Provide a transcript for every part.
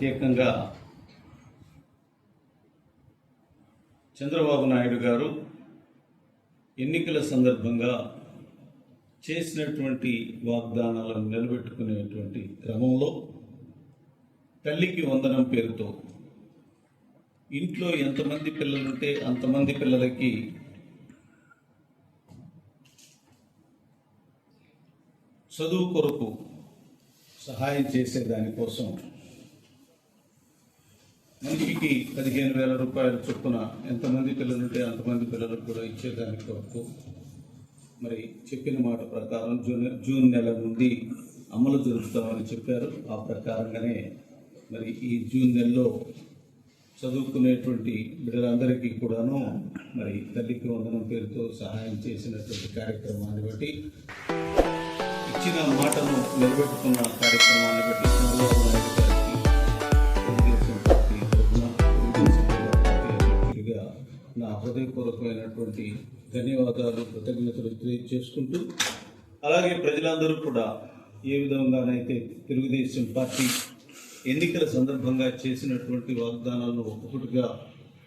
ప్రత్యేకంగా చంద్రబాబు నాయుడు గారు ఎన్నికల సందర్భంగా చేసినటువంటి వాగ్దానాలను నిలబెట్టుకునేటువంటి క్రమంలో తల్లికి వందనం పేరుతో ఇంట్లో ఎంతమంది పిల్లలుంటే అంతమంది పిల్లలకి చదువు కొరకు సహాయం చేసే దానికోసం మనిషికి పదిహేను వేల రూపాయల చొప్పున ఎంతమంది పిల్లలుంటే అంతమంది పిల్లలకు కూడా ఇచ్చేదానికి కొరకు మరి చెప్పిన మాట ప్రకారం జూన్ జూన్ నెల నుండి అమలు జరుపుతామని చెప్పారు. ఆ ప్రకారంగానే మరి ఈ జూన్ నెలలో చదువుకునేటువంటి బిడ్డలందరికీ కూడాను మరి తల్లికి వందనం పేరుతో సహాయం చేసినటువంటి కార్యక్రమాన్ని బట్టి ఇచ్చిన మాటను నిలబెట్టుకున్న కార్యక్రమాన్ని బట్టి చంద్రబాబు నాయుడు నా హృదయపూర్వకమైనటువంటి ధన్యవాదాలు కృతజ్ఞతలు తెలియజేసుకుంటూ అలాగే ప్రజలందరూ కూడా ఏ విధంగానైతే తెలుగుదేశం పార్టీ ఎన్నికల సందర్భంగా చేసినటువంటి వాగ్దానాలను ఒక్కొక్కటిగా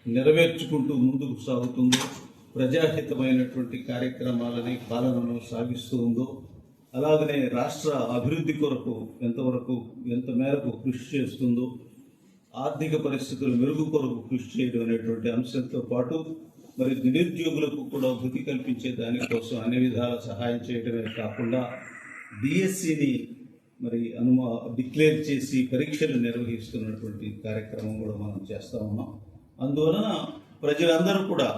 నెరవేర్చుకుంటూ ముందుకు సాగుతుందో ప్రజాహితమైనటువంటి కార్యక్రమాలని పాలనను సాగిస్తూ ఉందో అలాగనే రాష్ట్ర అభివృద్ధి కొరకు ఎంతవరకు ఎంత మేరకు కృషి చేస్తుందో ఆర్థిక పరిస్థితులు మెరుగు కొరకు కృషి చేయడం అనేటువంటి అంశంతో పాటు మరి నిరుద్యోగులకు కూడా వృత్తి కల్పించే దానికోసం అన్ని విధాల సహాయం చేయడమే కాకుండా డిఎస్సిని మరి అనుమా డిక్లేర్ చేసి పరీక్షలు నిర్వహిస్తున్నటువంటి కార్యక్రమం కూడా మనం చేస్తూ ఉన్నాం. అందువలన ప్రజలందరూ కూడా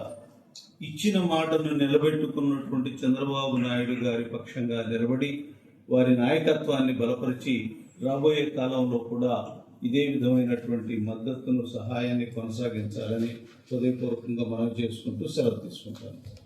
ఇచ్చిన మాటను నిలబెట్టుకున్నటువంటి చంద్రబాబు నాయుడు గారి పక్షంగా నిలబడి వారి నాయకత్వాన్ని బలపరిచి రాబోయే కాలంలో కూడా ఇదే విధమైనటువంటి మద్దతును సహాయాన్ని కొనసాగించాలని హృదయపూర్వకంగా మనం చేసుకుంటూ సెలవు తీసుకుంటాను.